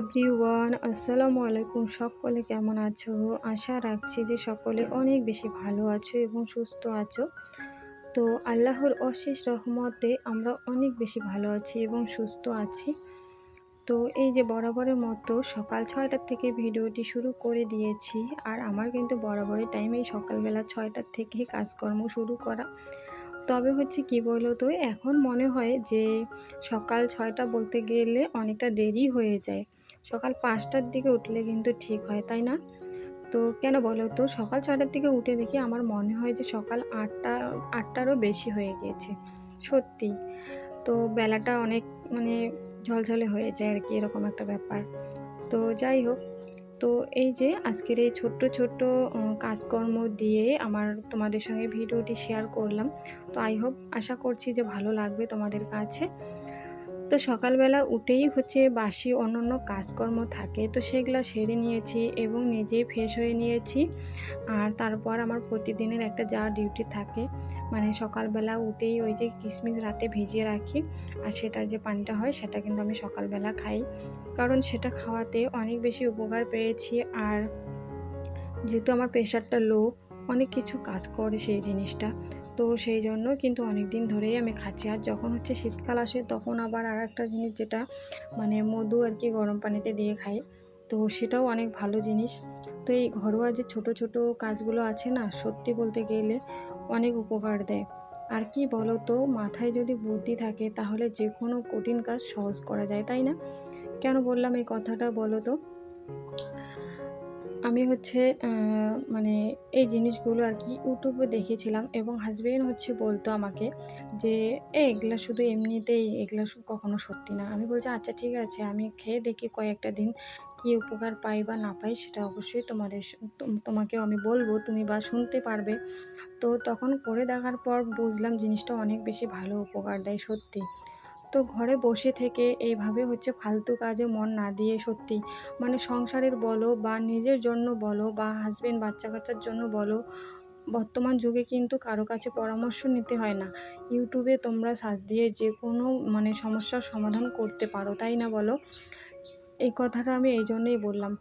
Everyone, আসসালামু আলাইকুম। সকলে কেমন আছো? আশা রাখছি যে সকলে অনেক বেশি ভালো আছো এবং সুস্থ আছো। তো আল্লাহর অশেষ রহমতে আমরা অনেক বেশি ভালো আছি এবং সুস্থ আছি। তো এই যে বরাবরের মতো সকাল ছয়টার থেকে ভিডিওটি শুরু করে দিয়েছি। আর আমার কিন্তু বরাবরের টাইমেই সকালবেলা ছয়টার থেকে কাজকর্ম শুরু করা। তবে হচ্ছে কি বলো তো, এখন মনে হয় যে সকাল ছয়টা বলতে গেলে অনেকটা দেরি হয়ে যায়। সকাল পাঁচটার দিকে উঠলে কিন্তু ঠিক হয়, তাই না? তো কেন বলো তো, সকাল ছয়টার দিকে উঠে দেখি আমার মনে হয় যে সকাল আটটা, আটটারও বেশি হয়ে গিয়েছে, সত্যি। তো বেলাটা অনেক মানে ঝলঝলে হয়ে যায় আর কি, এরকম একটা ব্যাপার। তো যাই হোক তো এই যে আজকের এই ছোট্ট ছোট্ট কাজকর্ম দিয়ে আমার তোমাদের সঙ্গে ভিডিওটি শেয়ার করলাম। তো আই হোপ আশা করছি যে ভালো লাগবে তোমাদের কাছে। তো সকালবেলা উঠেই হচ্ছে বাসি অন্যান্য কাজকর্ম থাকে, তো সেগুলো সেরে নিয়েছি এবং নিজেই ফ্রেশ হয়ে নিয়েছি। আর তারপর আমার প্রতিদিনের একটা যা ডিউটি থাকে মানে সকালবেলা উঠেই ওই যে কিশমিশ রাতে ভিজিয়ে রাখি আর সেটার যে পানিটা হয় সেটা কিন্তু আমি সকালবেলা খাই। কারণ সেটা খাওয়াতে অনেক বেশি উপকার পেয়েছি আর যেহেতু আমার প্রেশারটা লো অনেক কিছু কাজ করে সেই জিনিসটা। তো সেই জন্য কিন্তু অনেক দিন ধরেই আমি খাচ্ছি। আর যখন হচ্ছে শীতকাল আসে, তখন আবার আর একটা জিনিস যেটা মানে মধু আর কি গরম পানিতে দিয়ে খাই। তো সেটাও অনেক ভালো জিনিস। তো এই ঘরোয়া যে ছোট ছোট কাজগুলো আছে না, সত্যি বলতে গেলে অনেক উপকার দেয়। আর কি বলো তো মাথায় যদি বুদ্ধি থাকে, তাহলে যে কোনো কঠিন কাজ সহজ করা যায়, তাই না? কেন বললাম এই কথাটা বলো তো আমি হচ্ছে মানে এই জিনিসগুলো আর কি ইউটিউবে দেখেছিলাম এবং হাজবেন্ড হচ্ছে বলতো আমাকে যে এগুলা শুধু এমনিতেই, এগুলা কখনো সত্যি না। আমি বলছি আচ্ছা ঠিক আছে, আমি খেয়ে দেখি কয়েকটা দিন কি উপকার পাই বা না পাই, সেটা অবশ্যই তোমাদের তোমাকেও আমি বলব, তুমি বা শুনতে পারবে। তো তখন করে দেখার পর বুঝলাম জিনিসটা অনেক বেশি ভালো উপকার দেয় সত্যি। তো ঘরে বসে থেকে এইভাবে হচ্ছে ফালতু কাজে মন না দিয়ে সত্যি। মানে সংসারের বলো বা নিজের জন্য বলো বা হাজবেন্ড বাচ্চা কাচ্চার জন্য বলো, বর্তমান যুগে কিন্তু কারও কাছে পরামর্শ নিতে হয় না। ইউটিউবে তোমরা সার্চ দিয়ে যে কোনো মানে সমস্যার সমাধান করতে পারো, তাই না বলো? এই কথাটা আমি এই জন্যই বললাম।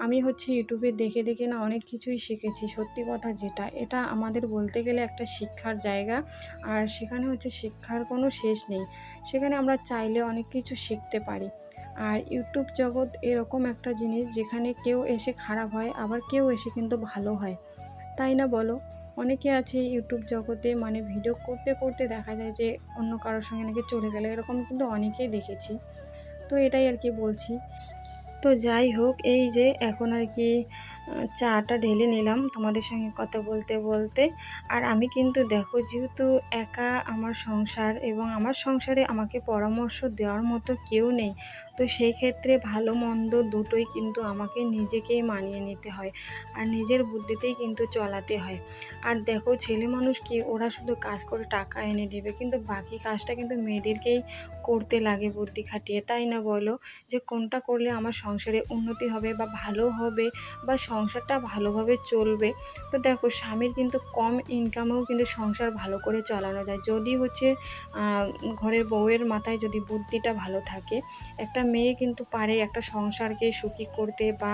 আমি হচ্ছে ইউটিউবে দেখে দেখে না অনেক কিছুই শিখেছি। সত্যি কথা যেটা, এটা আমাদের বলতে গেলে একটা শিক্ষার জায়গা। আর সেখানে হচ্ছে শিক্ষার কোনো শেষ নেই। সেখানে আমরা চাইলে অনেক কিছু শিখতে পারি। আর ইউটিউব জগৎ এরকম একটা জিনিস যেখানে কেউ এসে খারাপ হয়, আবার কেউ এসে কিন্তু ভালো হয়। তাই না বলো? অনেকে আছে ইউটিউব জগতে মানে ভিডিও করতে করতে দেখা যায় যে অন্য কারোর সঙ্গে নাকি চলে গেলে। এরকম কিন্তু অনেকেই দেখেছি। তো এটাই আর কি বলছি। তো যাই হোক এই যে এখন আর কি চাটা ঢেলে নিলাম তোমাদের সঙ্গে কথা বলতে বলতে। আর আমি কিন্তু দেখো, যেহেতু একা আমার সংসার এবং আমার সংসারে আমাকে পরামর্শ দেওয়ার মতো কেউ নেই, তো সেই ক্ষেত্রে ভালো মন্দ দুটোই কিন্তু আমাকে নিজেকেই মানিয়ে নিতে হয় আর নিজের বুদ্ধিতেই কিন্তু চলাতে হয়। আর দেখো, ছেলে মানুষ কি, ওরা শুধু কাজ করে টাকা এনে দেবে, কিন্তু বাকি কাজটা কিন্তু মেয়েদেরকেই করতে লাগে বুদ্ধি খাটিয়ে, তাই না বলো? যে কোনটা করলে আমার সংসারে উন্নতি হবে বা ভালো হবে বা সংসারটা ভালোভাবে চলবে। তো দেখো, স্বামীর কিন্তু কম ইনকামেও কিন্তু সংসার ভালো করে চালানো যায়। যদি হচ্ছে ঘরের বউয়ের মাথায় যদি বুদ্ধিটা ভালো থাকে, একটা মেয়ে কিন্তু পারে একটা সংসারকে সুখী করতে বা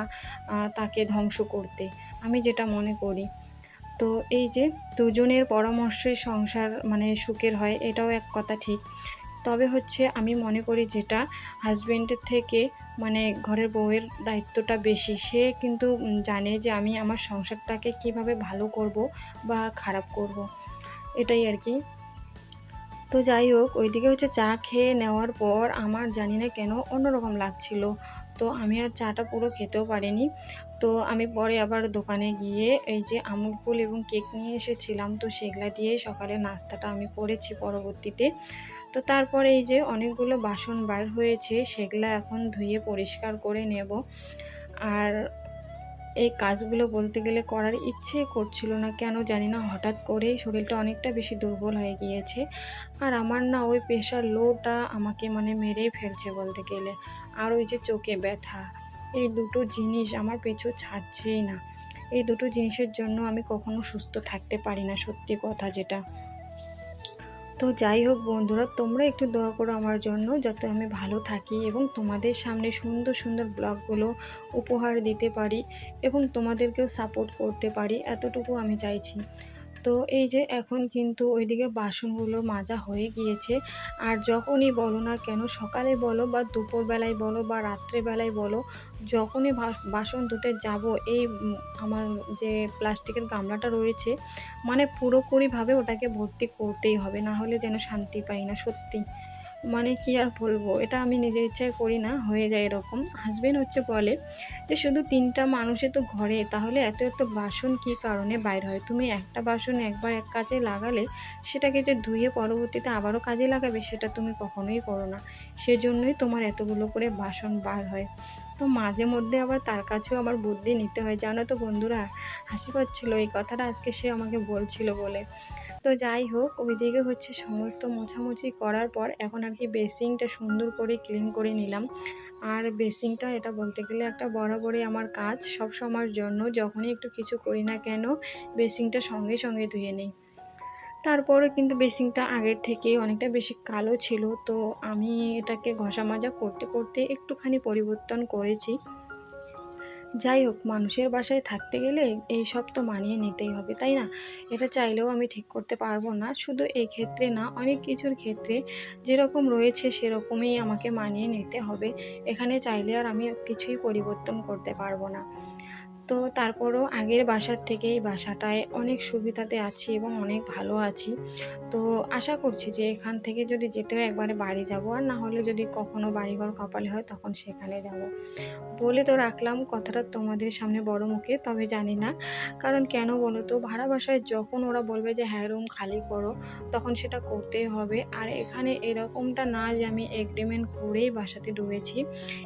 তাকে ধ্বংস করতে। আমি যেটা মনে করি। তো এই যে, দুজনের পরামর্শই সংসার মানে সুখের হয়, এটাও এক কথা ঠিক। তবে হচ্ছে আমি মনে করি যেটা হাজব্যান্ডের থেকে মানে ঘরের বউয়ের দায়িত্বটা বেশি। সে কিন্তু জানে যে আমি আমার সংসারটাকে কীভাবে ভালো করব বা খারাপ করব। এটাই আর কি। তো যাই হোক, ওইদিকে হচ্ছে চা খেয়ে নেওয়ার পর আমার জানি না কেন অন্যরকম লাগছিল। তো আমি আর চাটা পুরো খেতেও পারিনি। তো আমি পরে আবার দোকানে গিয়ে এই যে আমুল ফুল এবং কেক নিয়ে এসেছিলাম, তো সেগুলা দিয়েই সকালে নাস্তাটা আমি করেছি পরবর্তীতে। তো তারপরে এই যে অনেকগুলো বাসন বার হয়েছে, সেগুলা এখন ধুয়ে পরিষ্কার করে নেব। আর এই কাজগুলো বলতে গেলে করার ইচ্ছে করছিল না, কেন জানি না, হঠাৎ করেই শরীরটা অনেকটা বেশি দুর্বল হয়ে গিয়েছে। আর আমার না ওই প্রেশার লোটা আমাকে মানে মেরেই ফেলছে বলতে গেলে। আর ওই যে চোখে ব্যথা এই দুটো জিনিস আমার পেছু ছাড়ছেই না। এই দুটো জিনিসের জন্য আমি কখনো সুস্থ থাকতে পারি না, সত্যি কথা যেটা। তো যাই হোক বন্ধুরা, তোমরা একটু দোয়া করো আমার জন্য যাতে আমি ভালো থাকি এবং তোমাদের সামনে সুন্দর সুন্দর ব্লগগুলো উপহার দিতে পারি এবং তোমাদেরকেও সাপোর্ট করতে পারি। এতটুকু আমি চাইছি। তো এই যে এখন কিন্তু ওইদিকে বাসনগুলো মাজা হয়ে গিয়েছে। আর যখনই বলো না কেন, সকালে বলো বা দুপুরবেলায় বলো বা রাত্রেবেলায় বলো, যখনই বাসন ধুতে যাব, এই আমার যে প্লাস্টিকের গামলাটা রয়েছে মানে পুরোপুরিভাবে ওটাকে ভর্তি করতেই হবে, না হলে যেন শান্তি পাই না, সত্যি। মানে কি আর বলব? এটা আমি নিজের ইচ্ছায় করি না, হয়ে যায় এরকম। হাজবেন্ড হচ্ছে বলে যে, শুধু তিনটা মানুষে তো ঘরে, তাহলে এত এত বাসন কি কারণে বাইর হয়? তুমি একটা বাসন একবার এক কাজে লাগালে সেটাকে যে ধুয়ে পরবর্তীতে আবারও কাজে লাগাবে, সেটা তুমি কখনোই করো না। সেজন্যই তোমার এতগুলো করে বাসন বার হয়। তো মাঝে মধ্যে আবার তার কাছেও আমার বুদ্ধি নিতে হয় জানো তো বন্ধুরা, হাসি পাচ্ছিল। এই কথাটা আজকে সে আমাকে বলছিল বলে। তো যাই হোক, ওইদিকে হচ্ছে সমস্ত মোছামুছি করার পর এখন আর কি বেসিংটা সুন্দর করে ক্লিন করে নিলাম। আর বেসিংটা এটা বলতে গেলে একটা বরাবরই আমার কাজ সব সময়ের জন্য, যখনই একটু কিছু করি না কেন বেসিংটা সঙ্গে সঙ্গে ধুয়ে নিই। তারপরে কিন্তু বেসিংটা আগের থেকে অনেকটা বেশি কালো ছিল, তো আমি এটাকে ঘষা মাজা করতে করতে একটুখানি পরিবর্তন করেছি। যাই হোক, মানুষের বাসায় থাকতে গেলে এই সব তো মানিয়ে নিতেই হবে, তাই না? এটা চাইলেও আমি ঠিক করতে পারব না। শুধু এই ক্ষেত্রে না, অনেক কিছুর ক্ষেত্রে যেরকম রয়েছে সেরকমই আমাকে মানিয়ে নিতে হবে। এখানে চাইলে আর আমি কিছুই পরিবর্তন করতে পারব না। তো তারপরও আগের বাসার থেকে এই বাসাটায় অনেক সুবিধাতে আছি এবং অনেক ভালো আছি। তো আশা করছি যে এখান থেকে যদি যেতে হয় একবারে বাড়ি যাব, আর না হলে যদি কখনো বাড়িঘর কপালে হয় তখন সেখানে যাব। বলে তো রাখলাম, কথাটা তোমাদের সামনে বড় মুখে, তবে জানি না। কারণ কেন বলো তো, ভাড়া বাসায় যখন ওরা বলবে যে হ্যাঁ রুম খালি করো, তখন সেটা করতেই হবে। আর এখানে এরকমটা না যে আমি এগ্রিমেন্ট করেই বাসাতে ঢুকেছি,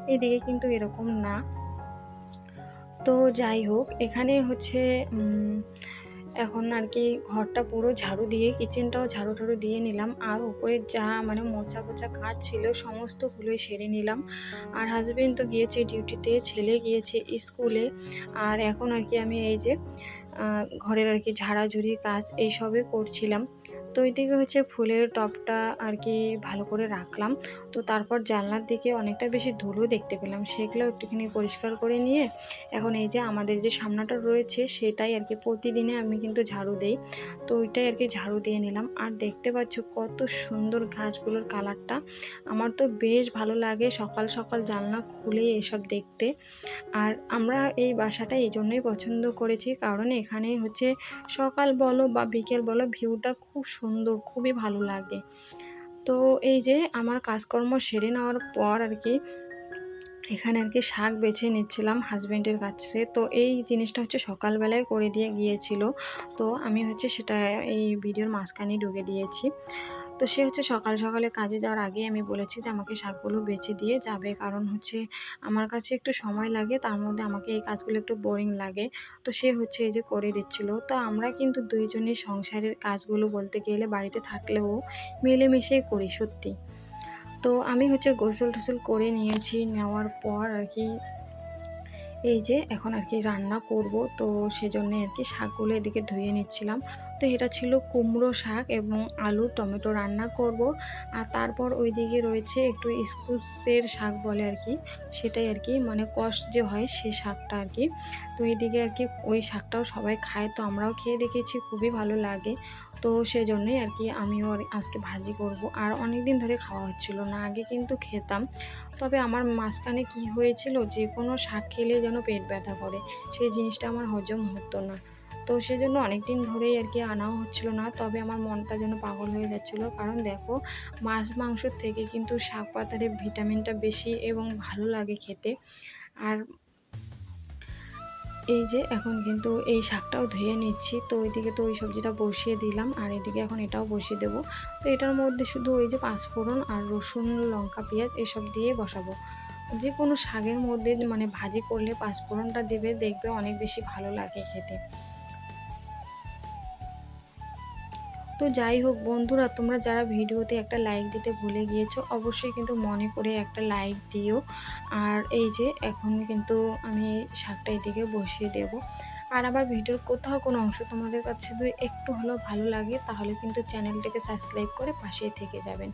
এদিকে কিন্তু এরকম না। তো যাই হোক, এখানে হচ্ছে এখন আর কি ঘরটা পুরো ঝাড়ু দিয়ে কিচেনটাও ঝাড়ু ঠাড়ু দিয়ে নিলাম। আর উপরে যা মানে মোছা পোছা কাজ ছিল সমস্তগুলোই সেরে নিলাম। আর হাজবেন্ড তো গিয়েছে ডিউটিতে ছেলে গিয়েছে স্কুলে। আর এখন আর কি আমি এই যে ঘরের আর কি ঝাড়াঝুড়ি কাজ এইসবই করছিলাম। তো ওইদিকে হচ্ছে ফুলের টবটা আর কি ভালো করে রাখলাম। তো তারপর জানলার দিকে অনেকটা বেশি ধুলো দেখতে পেলাম, সেগুলো একটুখানি পরিষ্কার করে নিয়ে এখন এই যে আমাদের যে সামনাটা রয়েছে সেটাই আর কি প্রতিদিনে আমি কিন্তু ঝাড়ু দেই। তো ওইটাই আর কি ঝাড়ু দিয়ে নিলাম। আর দেখতে পাচ্ছ কত সুন্দর গাছগুলোর কালারটা। আমার তো বেশ ভালো লাগে সকাল সকাল জানলা খুলে এসব দেখতে। আর আমরা এই বাসাটা এই জন্যই পছন্দ করেছি, কারণ এখানে হচ্ছে সকাল বলো বা বিকেল বলো ভিউটা খুব সুন্দর, খুবই ভালো লাগে। তো এই যে আমার কাজকর্ম সেরে নেওয়ার পর আর কি, এখানে আর কি শাক বেছে নিচ্ছিলাম হাজব্যান্ডের কাছে। তো এই জিনিসটা হচ্ছে সকালবেলায় করে দিয়ে গিয়েছিল। তো আমি হচ্ছে সেটা এই ভিডিওর মাঝখানে ঢুকে দিয়েছি। তো সে হচ্ছে সকাল সকালে কাজে যাওয়ার আগে আমি বলেছি যে আমাকে শাকগুলো বেছে দিয়ে যাবে। কারণ হচ্ছে আমার কাছে একটু সময় লাগে, তার মধ্যে আমাকে এই কাজগুলো একটু বোরিং লাগে। তো সে হচ্ছে এই যে করে দিচ্ছিল। তো আমরা কিন্তু দুইজনের সংসারের কাজগুলো বলতে গেলে বাড়িতে থাকলেও মিলেমিশেই করি, সত্যি। তো আমি হচ্ছে গোসল টোসল করে নিয়েছি, নেওয়ার পর আর কি এই যে এখন আর কি রান্না করব। তো সেজন্য আর কি শাকগুলো এদিকে ধুয়ে নিচ্ছিলাম। তো এটা ছিল কুমড়ো শাক এবং আলু টমেটো রান্না করব। আর তারপর ওইদিকে রয়েছে একটু স্কুসের শাক বলে আর কি, সেটাই আর কি মানে কষ যে হয় সে শাকটা আর কি। তো এইদিকে আর কি ওই শাকটাও সবাই খায়, তো আমরাও খেয়ে দেখেছি, খুবই ভালো লাগে। তো সেজন্যই আর কি আমিও আজকে ভাজি করব। আর অনেক দিন ধরে খাওয়া হচ্ছিল না, আগে কিন্তু খেতাম। তবে আমার মাঝখানে কি হয়েছিল, যে কোনো শাক খেলে যেন পেট ব্যথা করে, সেই জিনিসটা আমার হজম হতো না। তো সেজন্য অনেক দিন ধরেই আর কি আনাও হচ্ছিল না। তবে আমার মনটা যেন পাগল হয়ে যাচ্ছিল। কারণ দেখো, মাছ মাংসর থেকে কিন্তু শাক পাতারে ভিটামিনটা বেশি এবং ভালো লাগে খেতে। আর এই যে এখন কিন্তু এই শাকটাও ধুয়ে নিচ্ছি। তো ওইদিকে তো ওই সবজিটা বসিয়ে দিলাম। আর এদিকে এখন এটাও বসিয়ে দেবো। তো এটার মধ্যে শুধু ওই যে পাঁচফোড়ন আর রসুন, লঙ্কা, পেঁয়াজ এসব দিয়ে বসাবো। যে কোনো শাকের মধ্যে মানে ভাজি করলে পাঁচফোড়নটা দেবে, দেখবে অনেক বেশি ভালো লাগে খেতে। তো যাই হোক বন্ধুরা, তোমরা যারা ভিডিওতে একটা লাইক দিতে ভুলে গিয়েছো, অবশ্যই কিন্তু মনে করে একটা লাইক দিও। আর এই যে এখন কিন্তু আমি শাকটা এদিকে বসিয়ে দেব। আর আবার ভিডিওর কোথাও কোনো অংশ তোমাদের কাছে যদি একটু হলেও ভালো লাগে, তাহলে কিন্তু চ্যানেলটিকে সাবস্ক্রাইব করে পাশে থেকে যাবেন।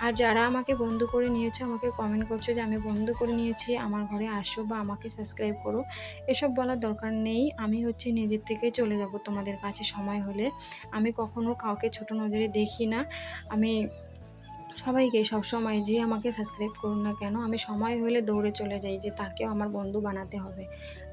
আর যারা আমাকে বন্ধু করে নিয়েছে, আমাকে কমেন্ট করছ যে আমি বন্ধু করে নিয়েছি, আমার ঘরে আসো বা আমাকে সাবস্ক্রাইব করো, এসব বলার দরকার নেই। আমি হচ্ছে নিজের থেকে চলে যাব তোমাদের কাছে সময় হলে। আমি কখনো কাউকে ছোট নজরে দেখি না। আমি সবাইকে সবসময় যে আমাকে সাবস্ক্রাইব করুন না কেন, আমি সময় হলে দৌড়ে চলে যাই যে তাকেও আমার বন্ধু বানাতে হবে।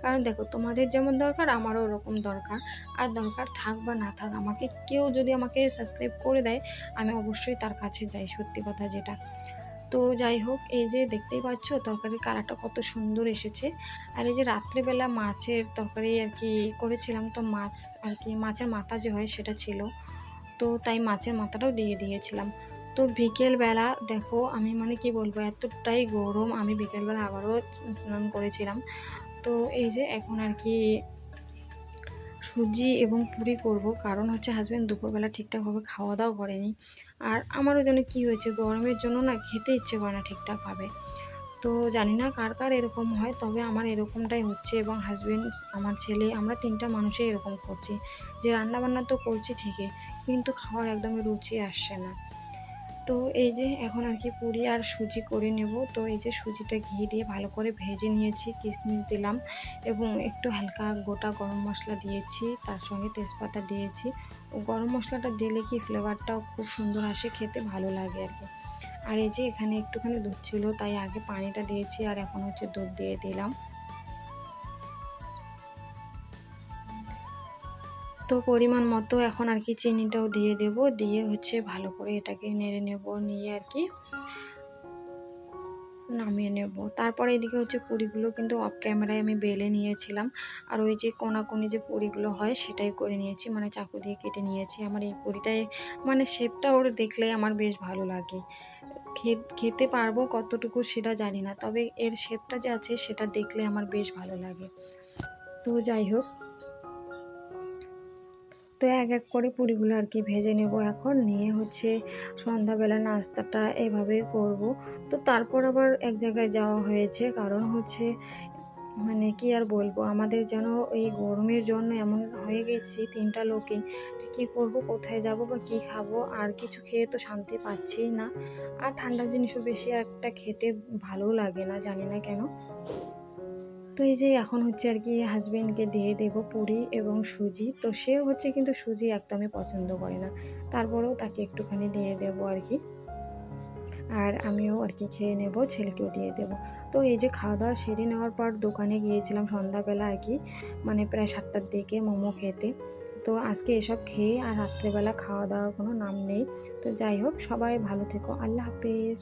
কারণ দেখো, তোমাদের যেমন দরকার, আমারও ওরকম দরকার। আর দরকার থাক বা না থাক, আমাকে কেউ যদি আমাকে সাবস্ক্রাইব করে দেয়, আমি অবশ্যই তার কাছে যাই, সত্যি কথা যেটা। তো যাই হোক, এই যে দেখতেই পাচ্ছ, তরকারির কালারটা কত সুন্দর এসেছে। আর এই যে রাত্রেবেলা মাছের তরকারি আর কি করেছিলাম, তো মাছ আর কি, মাছের মাথা যে হয় সেটা ছিল। তো তাই মাছের মাথাটাও দিয়ে দিয়েছিলাম। তো বিকেলবেলা, দেখো আমি মানে কি বলব, এতটাই গরম, আমি বিকেলবেলা আবারও স্নান করেছিলাম। তো এই যে এখন আর কি সুজি এবং পুরি করব, কারণ হচ্ছে হাজব্যান্ড দুপুরবেলা ঠিকঠাকভাবে খাওয়া দাওয়া করেনি। আর আমারও যেন কি হয়েছে, গরমের জন্য না খেতে ইচ্ছে করে না ঠিকঠাকভাবে। তো জানি না কার কার এরকম হয়, তবে আমার এরকমটাই হচ্ছে এবং হাজব্যান্ড আমার ছেলে, আমরা তিনটা মানুষই এরকম করছি। যে রান্নাবান্না তো করছি ঠিকই, কিন্তু খাওয়ার একদমই রুচি আসছে না। তো এই যে এখন আর কি পুরি আর সুজি করে নেব। তো এই যে সুজিটা ঘি দিয়ে ভালো করে ভেজে নিয়েছি, কিশমিশ দিলাম এবং একটু হালকা গোটা গরম মশলা দিয়েছি, তার সঙ্গে তেজপাতা দিয়েছি। গরম মশলাটা দিলে কি ফ্লেভারটাও খুব সুন্দর আসে, খেতে ভালো লাগে আর কি। আর এই যে এখানে একটুখানি দুধ ছিল, তাই আগে পানিটা দিয়েছি আর এখন হচ্ছে দুধ দিয়ে দিলাম। তো পরিমাণ মতো এখন আর কি চিনিটাও দিয়ে দেব, দিয়ে হচ্ছে ভালো করে এটাকে নেড়ে নেব, নিয়ে আর কি নামিয়ে নেব। তারপরে এদিকে হচ্ছে পুরিগুলো কিন্তু অফ ক্যামেরায় আমি বেলে নিয়েছিলাম, আর ওই যে কোনাকুনি যে পুরিগুলো হয় সেটাই করে নিয়েছি মানে চাকু দিয়ে কেটে নিয়েছি। আমার এই পুরিটাই মানে শেপটা ওর দেখলে আমার বেশ ভালো লাগে। খেতে পারব কতটুকু সেটা জানি না, তবে এর শেপটা যে আছে সেটা দেখলে আমার বেশ ভালো লাগে। তো যাই হোক তো এক এক করে পুরিগুলো আর কি ভেজে নেব এখন। নিয়ে হচ্ছে সন্ধ্যাবেলা নাস্তাটা এভাবে করব। তো তারপর আবার এক জায়গায় যাওয়া হয়েছে। কারণ হচ্ছে মানে কি আর বলব, আমাদের যেন এই গরমের জন্য এমন হয়ে গেছি তিনটা লোকে কি করব, কোথায় যাব বা কি খাব, আর কিছু খেয়ে তো শান্তি পাচ্ছি না। আর ঠান্ডা জিনিসও বেশি একটা খেতে ভালো লাগে না, জানি না কেন। তো এই যে এখন হচ্ছে আর কি হাজবেন্ডকে দিয়ে দেবো পুরি এবং সুজি, তো সে হচ্ছে কিন্তু সুজি একদমই পছন্দ করে না। তারপরেও তাকে একটুখানি দিয়ে দেবো আর কি। আর আমিও আর কি খেয়ে নেব, ছেলেকেও দিয়ে দেব। তো এই যে খাওয়া দাওয়া সেরে নেওয়ার পর দোকানে গিয়েছিলাম সন্ধ্যাবেলা আর কি মানে প্রায় সাতটার দিকে মোমো খেতে। তো আজকে এসব খেয়ে আর রাত্রেবেলা খাওয়া দাওয়ার কোনো নাম নেই। তো যাই হোক, সবাই ভালো থেকো। আল্লাহ হাফেজ।